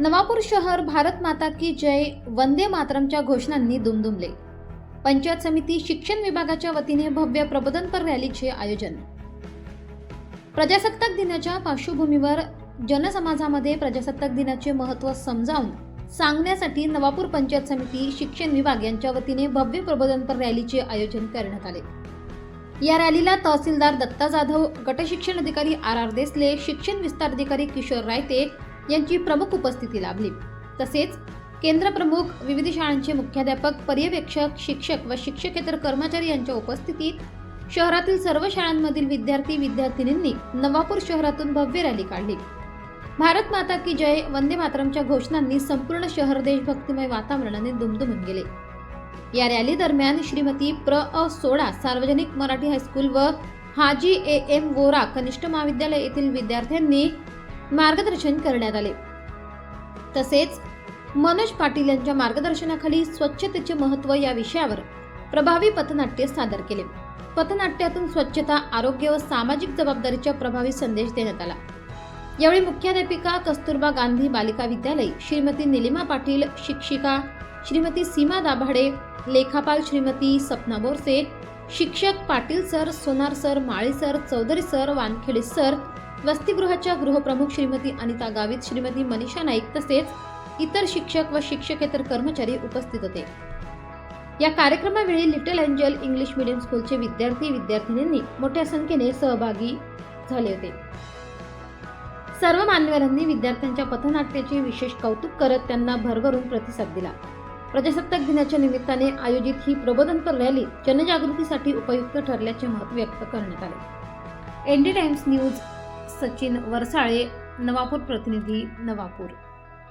नवापूर शहर भारत माता की जय वंदे मातरमच्या घोषणांनी दुमदुमले. पंचायत समिती शिक्षण विभागाच्या वतीने भव्य प्रबोधनपर रॅलीचे आयोजन. प्रजासत्ताक दिनाच्या पार्श्वभूमीवर जनसमाजामध्ये प्रजासत्ताक दिनाचे महत्त्व समजावून सांगण्यासाठी नवापूर पंचायत समिती शिक्षण विभाग यांच्या वतीने भव्य प्रबोधनपर रॅलीचे आयोजन करण्यात आले. या रॅलीला तहसीलदार दत्ता जाधव गटशिक्षण अधिकारी आर आर देसले शिक्षण विस्तार अधिकारी किशोर रायते यांची प्रमुख उपस्थिती लाभली. तसेच केंद्र प्रमुख विविध शाळांचे मुख्याध्यापक पर्यवेक्षक शिक्षक व शिक्षकेतर कर्मचारी यांच्या उपस्थितीत शहरातील सर्व शाळांमधील विद्यार्थी विद्यार्थिनींनी नवापूर शहरातून भव्य रॅली काढली. भारत माता की जय वंदे मातरमच्या घोषणांनी संपूर्ण शहर देशभक्तिमय वातावरणाने दुमदुमून गेले. या रॅली दरम्यान श्रीमती प्र. अ. सोळा सार्वजनिक मराठी हायस्कूल व हाजी ए. एम. वोरा कनिष्ठ महाविद्यालय येथील विद्यार्थ्यांनी मार्गदर्शन करण्यात आले. तसेच मनोज पाटील यांच्या मार्गदर्शनाखाली स्वच्छतेचे महत्त्व या विषयावर प्रभावी पथनाट्य सादर केले. पथनाट्यातून स्वच्छता आरोग्य व सामाजिक जबाबदारीचा प्रभावी संदेश देण्यात आला. यावेळी मुख्याध्यापिका कस्तुरबा गांधी बालिका विद्यालय श्रीमती निलिमा पाटील शिक्षिका श्रीमती सीमा दाभाडे लेखापाल श्रीमती सपना बोरसे शिक्षक Patil sir Sonar sir Mali sir Chaudhari sir Wankhede sir वसतिगृहाच्या गृहप्रमुख श्रीमती अनिता गावित श्रीमती मनीषा नाईक तसेच इतर शिक्षक व शिक्षकेतर कर्मचारी उपस्थित होते. या कार्यक्रमावेळी लिटल एंजल इंग्लिश मीडियम स्कूलचे विद्यार्थी विद्यार्थिनींनी मोठ्या संख्येने सहभागी झाले होते. सर्व मान्यवरांनी विद्यार्थ्यांच्या पथनाट्याचे विशेष कौतुक करत त्यांना भरभरून प्रतिसाद दिला. प्रजासत्ताक दिनाच्या निमित्ताने आयोजित ही प्रबोधनपर रॅली जनजागृतीसाठी उपयुक्त ठरल्याचे मत व्यक्त करण्यात आले. ND Times news Sachin Varsale Navapur प्रतिनिधी नवापूर.